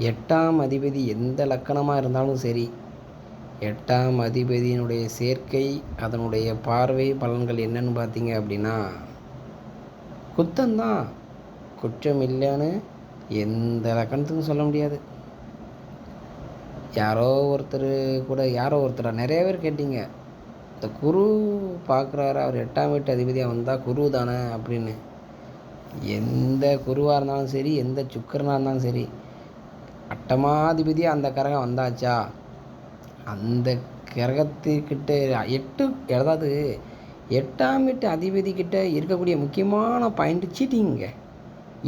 எட்டாம் அதிபதி எந்த லக்கணமாக இருந்தாலும் சரி எட்டாம் அதிபதியினுடைய சேர்க்கை அதனுடைய பார்வை பலன்கள் என்னன்னு பார்த்தீங்க அப்படின்னா குத்தந்தான் குற்றம் இல்லைன்னு எந்த லக்கணத்துக்கும் சொல்ல முடியாது. யாரோ ஒருத்தர் கூட யாரோ ஒருத்தராக நிறைய பேர் கேட்டீங்க. இந்த குரு பார்க்குறாரு அவர் எட்டாம் வீட்டு அதிபதியாக வந்தால் குரு தானே அப்படின்னு. எந்த குருவாக இருந்தாலும் சரி எந்த சுக்கரனாக இருந்தாலும் சரி அட்டமாதிபதி அந்த கரகம் வந்தாச்சா? அந்த கிரகத்துக்கிட்ட எட்டு அதாவது எட்டாம் வீட்டு அதிபதி கிட்ட இருக்கக்கூடிய முக்கியமான பாயிண்ட் சீட்டிங்க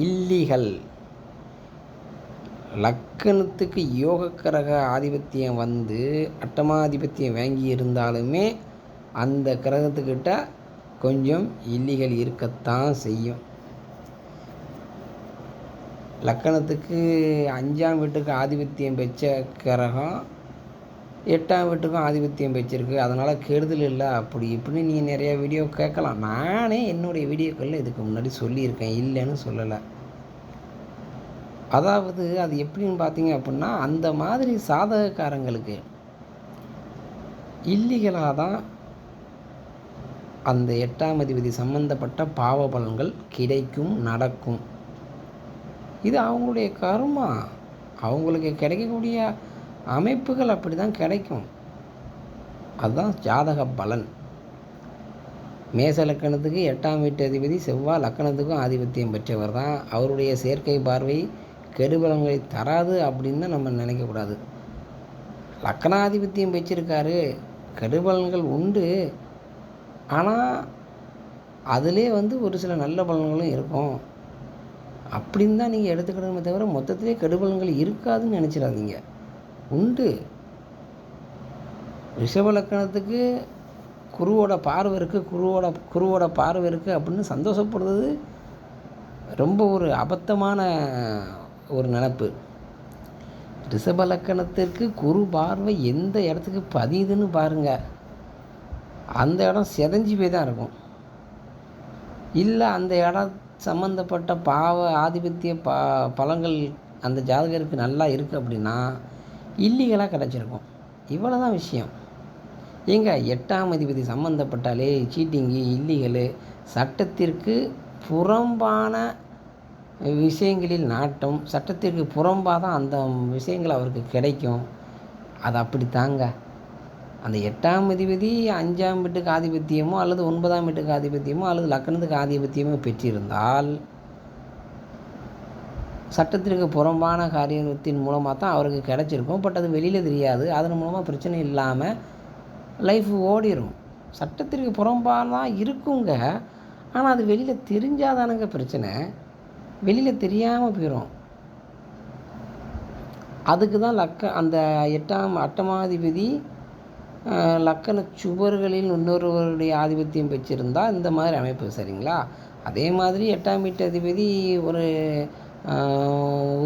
இல்லீகல் லக்கணத்துக்கு யோக கிரக ஆதிபத்தியம் வந்து அட்டமாதிபத்தியம் வாங்கி இருந்தாலுமே அந்த கிரகத்துக்கிட்ட கொஞ்சம் இல்லிகள் இருக்கத்தான் செய்யும். லக்கணத்துக்கு அஞ்சாம் வீட்டுக்கு ஆதிபத்தியம் பெற்ற கிரகம் எட்டாம் வீட்டுக்கும் ஆதிபத்தியம் வச்சுருக்கு அதனால் கெடுதல் இல்லை. அப்படி இப்படின்னு நீங்கள் நிறையா வீடியோ கேட்கலாம். நானே என்னுடைய வீடியோக்களில் இதுக்கு முன்னாடி சொல்லியிருக்கேன். இல்லைன்னு சொல்லலை. அதாவது அது எப்படின்னு பார்த்தீங்க அப்படின்னா அந்த மாதிரி சாதகக்காரங்களுக்கு இல்லீகலாக தான் அந்த எட்டாம் அதிபதி சம்பந்தப்பட்ட பாவ பலன்கள் கிடைக்கும் நடக்கும். இது அவங்களுடைய கர்மா. அவங்களுக்கு கிடைக்கக்கூடிய அமைப்புகள் அப்படி தான் கிடைக்கும். அதுதான் ஜாதக பலன். மேச லக்கணத்துக்கு எட்டாம் வீட்டு அதிபதி செவ்வாய் லக்கணத்துக்கும் ஆதிபத்தியம் பெற்றவர் தான். அவருடைய செயற்கை பார்வை கெடுபலங்களை தராது அப்படின்னு நம்ம நினைக்கக்கூடாது. லக்கணாதிபத்தியம் வச்சிருக்காரு கெடுபலன்கள் உண்டு. ஆனால் அதிலே வந்து ஒரு சில நல்ல பலன்களும் இருக்கும். அப்படின்னு தான் நீங்கள் எடுத்துக்கணுமே தவிர மொத்தத்திலே கெடுபலன்கள் இருக்காதுன்னு நினச்சிடாதீங்க. உண்டு. ரிஷப லக்கணத்துக்கு குருவோட பார்வை இருக்குது குருவோட குருவோட பார்வை இருக்குது அப்படின்னு சந்தோஷப்படுறது ரொம்ப ஒரு அபத்தமான ஒரு நினப்பு. ரிஷப லக்கணத்திற்கு குரு பார்வை எந்த இடத்துக்கு பதியுதுன்னு பாருங்கள் அந்த இடம் செதஞ்சு போய் தான் இருக்கும். இல்லை அந்த இடம் சம்மந்தப்பட்ட பாவ ஆதிபத்திய பா பலன்கள் அந்த ஜாதகருக்கு நல்லா இருக்குது அப்படின்னா இல்லீகலாக கிடச்சிருக்கும். இவ்வளோ தான் விஷயம். ஏங்க எட்டாம் அதிபதி சம்மந்தப்பட்டாலே சீட்டிங்கு இல்லீகலு சட்டத்திற்கு புறம்பான விஷயங்களில் நாட்டம் சட்டத்திற்கு புறம்பாக தான் அந்த விஷயங்கள் அவருக்கு கிடைக்கும். அது அப்படி தாங்க அந்த எட்டாம் அதிபதி அஞ்சாம் வீட்டுக்கு ஆதிபத்தியமோ அல்லது ஒன்பதாம் வீட்டுக்கு ஆதிபத்தியமோ அல்லது லக்கணத்துக்கு ஆதிபத்தியமோ பெற்றிருந்தால் சட்டத்திற்கு புறம்பான காரியத்தின் மூலமாக தான் அவருக்கு கிடச்சிருக்கும். பட் அது வெளியில் தெரியாது. அதன் மூலமாக பிரச்சனை இல்லாமல் லைஃப் ஓடிடும் சட்டத்திற்கு புறம்பாக தான் இருக்குங்க. ஆனால் அது வெளியில் தெரிஞ்சாதானுங்க பிரச்சனை. வெளியில் தெரியாமல் போயிடும் அதுக்கு தான் லக்க அந்த எட்டாம் அட்டமாதிபதி லக்கண சுவர்களில் இன்னொருவருடைய ஆதிபத்தியம் பெற்றிருந்தால் இந்த மாதிரி அமைப்பு சரிங்களா? அதே மாதிரி எட்டாம் வீட்டு அதிபதி ஒரு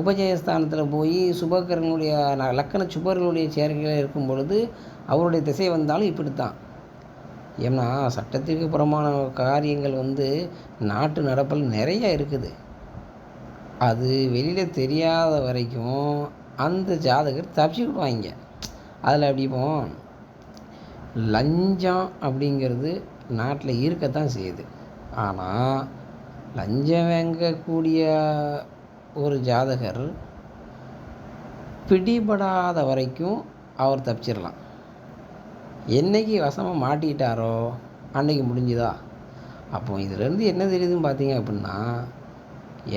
உபஜயஸ்தானத்தில் போய் சுபகரனுடைய லக்கண சுபர்களுடைய சேர்க்கையில் இருக்கும் பொழுது அவருடைய திசை வந்தாலும் இப்படித்தான். ஏன்னா சட்டத்திற்கு புறமான காரியங்கள் வந்து நாட்டு நடப்பில் நிறைய இருக்குது. அது வெளியில் தெரியாத வரைக்கும் அந்த ஜாதகர் தப்பிச்சுக்கிடுவாங்க அதில் அப்படி இப்போ லஞ்சம் அப்படிங்கிறது நாட்டில் இருக்கத்தான் செய்யுது. ஆனால் லஞ்சம் வாங்கக்கூடிய ஒரு ஜாதகர் பிடிபடாத வரைக்கும் அவர் தப்பிச்சிடலாம் என்னைக்கு வசமாக மாட்டிக்கிட்டாரோ அன்னைக்கு முடிஞ்சுதா? அப்போ இதுலேருந்து என்ன தெரியுதுன்னு பார்த்தீங்க அப்படின்னா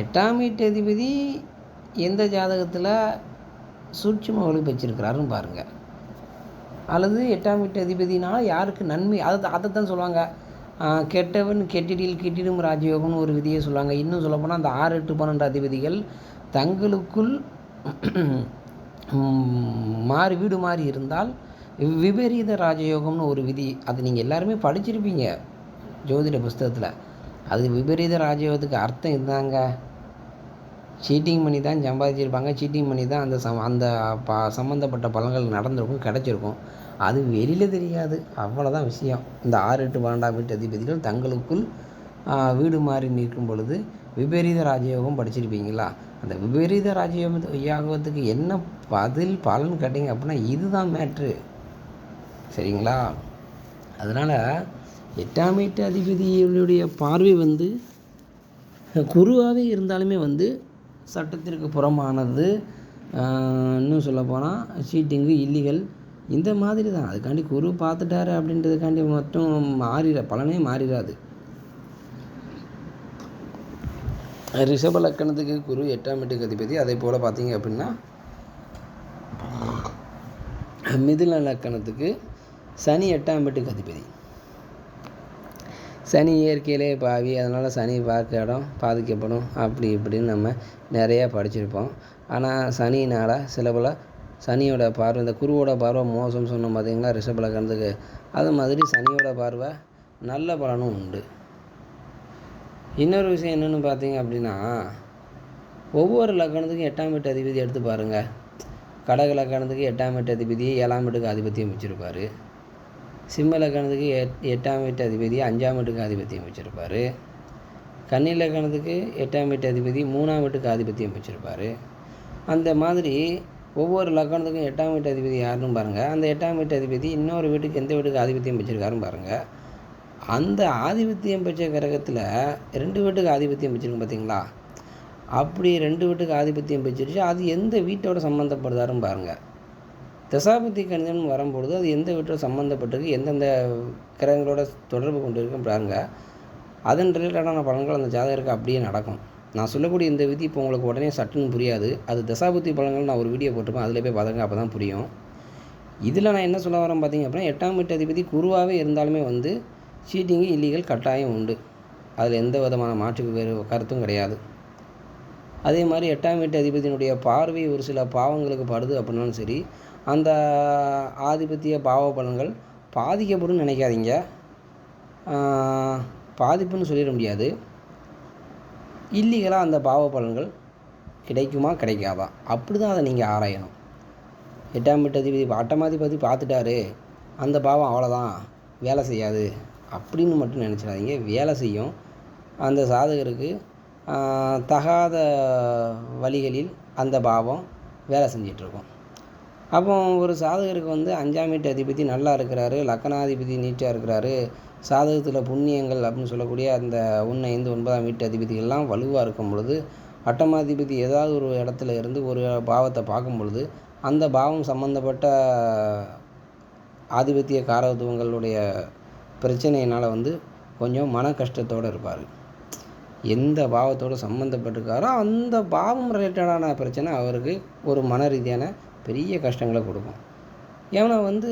எட்டாம் வீட்டு அதிபதி எந்த ஜாதகத்தில் சூட்சமாக ஒழிப்பு வச்சிருக்கிறாருன்னு பாருங்கள் அல்லது எட்டாம் வீட்டு அதிபதினால் யாருக்கு நன்மை? அதை அதை தான் சொல்லுவாங்க. கெட்டவன் கெட்டிடில் கெட்டிடும் ராஜயோகம்னு ஒரு விதியை சொல்லுவாங்க. இன்னும் சொல்லப்போனால் அந்த ஆறு எட்டு பன்னெண்டு அதிபதிகள் தங்களுக்குள் மாறி வீடு மாறி இருந்தால் விபரீத ராஜயோகம்னு ஒரு விதி. அது நீங்கள் எல்லாருமே படிச்சிருப்பீங்க. ஜோதிட புஸ்தகத்தில். அது விபரீத ராஜயோகத்துக்கு அர்த்தம் இதுதாங்க சீட்டிங் பண்ணி தான் சம்பாதிச்சிருப்பாங்க. சீட்டிங் பண்ணி தான் அந்த சம் அந்த ப சம்மந்தப்பட்ட பலன்கள் நடந்திருக்கும் கிடச்சிருக்கும். அது வெளியில் தெரியாது. அவ்வளோதான் விஷயம். இந்த ஆறு எட்டு பன்னெண்டாம் வீட்டு அதிபதிகள் தங்களுக்குள் வீடு மாறி நிற்கும் பொழுது விபரீத ராஜயோகம் படிச்சிருப்பீங்களா? அந்த விபரீத ராஜயோகம் யாகத்துக்கு என்ன பதில் பலன் கேட்டிங்க அப்படின்னா இதுதான் மேட்ரு சரிங்களா? அதனால் எட்டாம் வீட்டு அதிபதியினுடைய பார்வை வந்து குருவாகவே இருந்தாலுமே வந்து சட்டத்திற்கு புறமானது இன்னும் சொல்லப்போனால் சீட்டிங்கு இல்லீகல் இந்த மாதிரி தான். அதுக்காண்டி குரு பார்த்துட்டாரு அப்படின்றதுக்காண்டி மட்டும் மாறிட பலனே மாறிடாது ரிஷப லக்கணத்துக்கு குரு எட்டாம் வீட்டுக்கு அதிபதி. அதே போல் பார்த்தீங்க அப்படின்னா மிதுன லக்கணத்துக்கு சனி எட்டாம் வீட்டுக்கு அதிபதி. சனி இயற்கையிலே பாவி அதனால் சனி பார்க்க இடம் பாதிக்கப்படும். அப்படி இப்படின்னு நம்ம நிறையா படிச்சிருப்போம். ஆனால் சனினால் சில பல சனியோட பார்வை இந்த குருவோட பார்வை மோசம் சொன்னோம் பார்த்தீங்களா ரிஷப லக்கணத்துக்கு அது மாதிரி சனியோட பார்வை நல்ல பலனும் உண்டு. இன்னொரு விஷயம் என்னென்னு பார்த்தீங்க அப்படின்னா ஒவ்வொரு லக்கணத்துக்கும் எட்டாம் வீட்டு அதிபதி எடுத்து பாருங்கள் கடக லக்கணத்துக்கு எட்டாம் வீட்டு அதிபதி ஏழாம் வீட்டுக்கு ஆதிபத்தியம் வச்சுருப்பாரு. சிம்ம லக்கணத்துக்கு எட் எட்டாம் வீட்டு அதிபதி அஞ்சாம் வீட்டுக்கு ஆதிபத்தியம் வச்சுருப்பார். கன்னி லக்கணத்துக்கு எட்டாம் வீட்டு அதிபதி மூணாம் வீட்டுக்கு ஆதிபத்தியம் வச்சுருப்பார். அந்த மாதிரி ஒவ்வொரு லக்கணத்துக்கும் எட்டாம் வீட்டு அதிபதி யாருன்னு பாருங்கள் அந்த எட்டாம் வீட்டு அதிபதி இன்னொரு வீட்டுக்கு எந்த வீட்டுக்கு ஆதிபத்தியம் வச்சுருக்காருன்னு பாருங்கள் அந்த ஆதிபத்தியம் பெற்ற கிரகத்தில் ரெண்டு வீட்டுக்கு ஆதிபத்தியம் வச்சுருக்கோம் பார்த்தீங்களா அப்படி ரெண்டு வீட்டுக்கு ஆதிபத்தியம் பெற்றுருச்சு. அது எந்த வீட்டோட சம்மந்தப்படுதாருன்னு பாருங்கள் தசாபதி கணிதம் வரும்பொழுது அது எந்த வீட்டோட சம்மந்தப்பட்டிருக்கு எந்தெந்த கிரகங்களோட தொடர்பு கொண்டு பாருங்க அதன் ரிலேட்டடான பலன்கள் அந்த ஜாதகருக்கு அப்படியே நடக்கும். நான் சொல்லக்கூடிய இந்த விதி இப்போ உங்களுக்கு உடனே சட்டுன்னு புரியாது. அது தசாபுத்தி பலன்கள் நான் ஒரு வீடியோ போட்டிருப்பேன். அதில் போய் பார்த்துங்க அப்போ தான் புரியும். இதில் நான் என்ன சொல்ல வரேன் பார்த்தீங்க அப்படின்னா எட்டாம் வீட்டு அதிபதி குருவாகவே இருந்தாலுமே வந்து சீட்டிங்கு இல்லீகல் கட்டாயம் உண்டு. அதில் எந்த விதமான மாற்று வேறு கருத்தும் கிடையாது. அதே மாதிரி எட்டாம் வீட்டு அதிபதியினுடைய பார்வை ஒரு சில பாவங்களுக்கு படுது அப்படின்னாலும் சரி அந்த ஆதிபத்திய பாவ பலன்கள் பாதிக்கப்படும் நினைக்காதீங்க. பாதிப்புன்னு சொல்லிட முடியாது. இல்லீகலாக அந்த பாவ பலன்கள் கிடைக்குமா கிடைக்காதா? அப்படி தான் அதை நீங்கள் ஆராயணும். எட்டாம் வீட்டு அதிபதி அட்டமாதிபதி பார்த்துட்டாரு அந்த பாவம் அவ்வளோதான் வேலை செய்யாது அப்படின்னு மட்டும் நினச்சிடாதீங்க. வேலை செய்யும். அந்த சாதகருக்கு தகாத வழிகளில் அந்த பாவம் வேலை செஞ்சிட்ருக்கும். அப்போ ஒரு சாதகருக்கு வந்து அஞ்சாம் வீட்டு அதிபதி நல்லா இருக்கிறாரு லக்கணாதிபதி நீட்டாக இருக்கிறாரு சாதகத்தில் புண்ணியங்கள் அப்படின்னு சொல்லக்கூடிய அந்த ஒன்று ஐந்து ஒன்பதாம் வீட்டு அதிபதிகள்லாம் வலுவாக இருக்கும் பொழுது அட்டமாதிபதி ஏதாவது ஒரு இடத்துல இருந்து ஒரு பாவத்தை பார்க்கும் பொழுது அந்த பாவம் சம்மந்தப்பட்ட ஆதிபத்திய காரகத்துவங்களுடைய பிரச்சனையினால் வந்து கொஞ்சம் மன கஷ்டத்தோடு இருப்பார். எந்த பாவத்தோடு சம்மந்தப்பட்டிருக்காரோ அந்த பாவம் ரிலேட்டடான பிரச்சனை அவருக்கு ஒரு மன ரீதியான பெரிய கஷ்டங்களை கொடுக்கும். ஏன்னா வந்து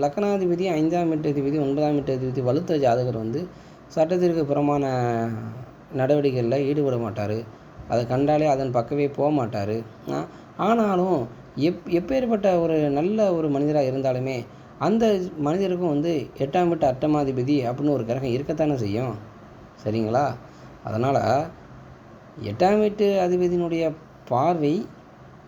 லக்கணாதிபதி ஐந்தாம் வீட்டு ஒன்பதாம் வீட்டு வலுத்த ஜாதகர் வந்து சட்டத்திற்கு புறமான நடவடிக்கைகளில் ஈடுபட மாட்டார். அதை கண்டாலே அதன் பக்கமே போக மாட்டார். ஆனாலும் எப் எப்பேற்பட்ட ஒரு நல்ல ஒரு மனிதராக இருந்தாலுமே அந்த மனிதருக்கும் வந்து எட்டாம் வீட்டு அட்டமாதிபதி அப்படின்னு ஒரு கிரகம் இருக்கத்தானே செய்யும். சரிங்களா? அதனால் எட்டாம் வீட்டு அதிபதியினுடைய பார்வை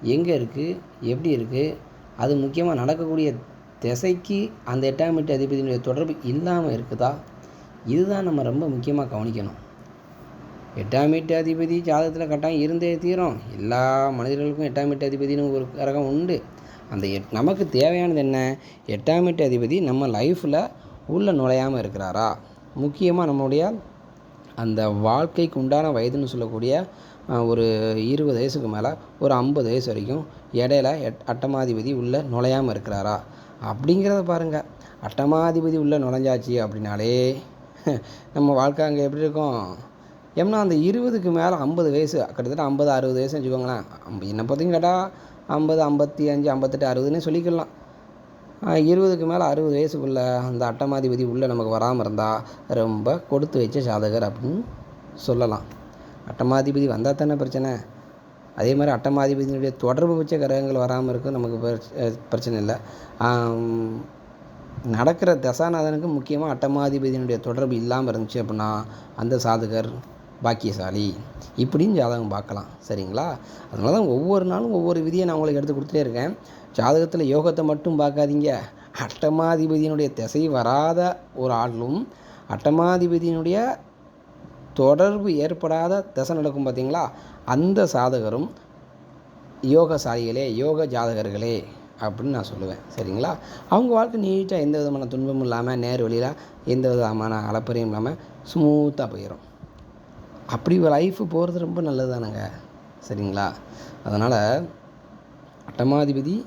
எங்கே இருக்குது எப்படி இருக்குது அது முக்கியமாக நடக்கக்கூடிய திசைக்கு அந்த எட்டாம் வீட்டு அதிபதியினுடைய தொடர்பு இல்லாமல் இருக்குதா? இதுதான் நம்ம ரொம்ப முக்கியமாக கவனிக்கணும். எட்டாம் வீட்டு அதிபதி ஜாதகத்தில் கட்டாயம் இருந்தே தீரும். எல்லா மனிதர்களுக்கும் எட்டாம் வீட்டு அதிபதினு ஒரு கரகம் உண்டு. அந்த எட் நமக்கு தேவையானது என்ன? எட்டாம் வீட்டு அதிபதி நம்ம லைஃப்பில் உள்ளே நுழையாமல் இருக்கிறாரா? முக்கியமாக நம்மளுடைய அந்த வாழ்க்கைக்கு உண்டான வயதுன்னு சொல்லக்கூடிய ஒரு இருபது வயசுக்கு மேலே ஒரு ஐம்பது வயசு வரைக்கும் இடையில எட் அட்டமாதிபதி உள்ளே நுழையாமல் இருக்கிறாரா? அப்படிங்கிறத பாருங்கள் அட்டமாதிபதி உள்ளே நுழைஞ்சாச்சு அப்படின்னாலே நம்ம வாழ்க்கை அங்கே எப்படி இருக்கும்? ஏன்னா அந்த இருபதுக்கு மேலே ஐம்பது வயசு கிட்டத்தட்ட ஐம்பது அறுபது வயசுன்னு வச்சுக்கோங்களேன். ஐம்ப- என்னை பற்றியும் கேட்டால் ஐம்பது ஐம்பத்தி அஞ்சு ஐம்பத்தெட்டு அறுபதுன்னு சொல்லிக்கலாம். இருபதுக்கு மேலே அறுபது வயசுக்குள்ளே அந்த அட்டமாதிபதி உள்ளே நமக்கு வராமல் இருந்தால் ரொம்ப கொடுத்து வச்ச ஜாதகர் அப்படின்னு சொல்லலாம். அட்டமாதிபதி வந்தால் தானே பிரச்சனை. அதே மாதிரி அட்டமாதிபதியினுடைய தொடர்பு வச்ச கிரகங்கள் வராமல் இருக்கும் நமக்கு பிரச்ச- பிரச்சனை இல்லை. நடக்கிற தசாநாதனுக்கு முக்கியமாக அட்டமாதிபதியினுடைய தொடர்பு இல்லாமல் இருந்துச்சு அப்படின்னா அந்த சாதகர் பாக்கியசாலி. இப்படின்னு ஜாதகம் பார்க்கலாம். சரிங்களா? அதனால தான் ஒவ்வொரு நாளும் ஒவ்வொரு விதியை நான் உங்களுக்கு எடுத்து கொடுத்துட்டே இருக்கேன். ஜாதகத்தில் யோகத்தை மட்டும் பார்க்காதீங்க. அட்டமாதிபதியினுடைய திசை வராத ஒரு ஆளும் அட்டமாதிபதியினுடைய தொடர்பு ஏற்படாத திசை நடக்கும் பார்த்தீங்களா? அந்த சாதகரும் யோகசாலிகளே யோக ஜாதகர்களே அப்படின்னு நான் சொல்லுவேன். சரிங்களா? அவங்க வாழ்க்கை நீட்டாக எந்த விதமான துன்பமும் இல்லாமல் நேர் வழியில் எந்த விதமான அலப்பறையும் இல்லாமல் ஸ்மூத்தாக போயிடும் அப்படி லைஃபு போகிறது ரொம்ப நல்லது தானேங்க சரிங்களா? அதனால் அட்டமாதிபதி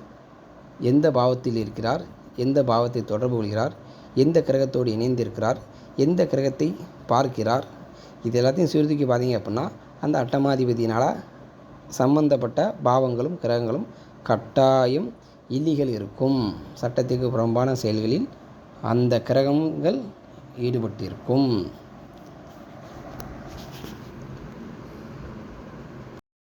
எந்த பாவத்தில் இருக்கிறார்? எந்த பாவத்தை தொடர்பு கொள்கிறார்? எந்த கிரகத்தோடு இணைந்திருக்கிறார்? எந்த கிரகத்தை பார்க்கிறார்? இது எல்லாத்தையும் சுருதிக்கு பார்த்தீங்க அப்படின்னா அந்த அட்டமாதிபதியினால் சம்பந்தப்பட்ட பாவங்களும் கிரகங்களும் கட்டாயம் இல்லிகள் இருக்கும். சட்டத்துக்கு புறம்பான செயல்களில் அந்த கிரகங்கள் ஈடுபட்டிருக்கும்.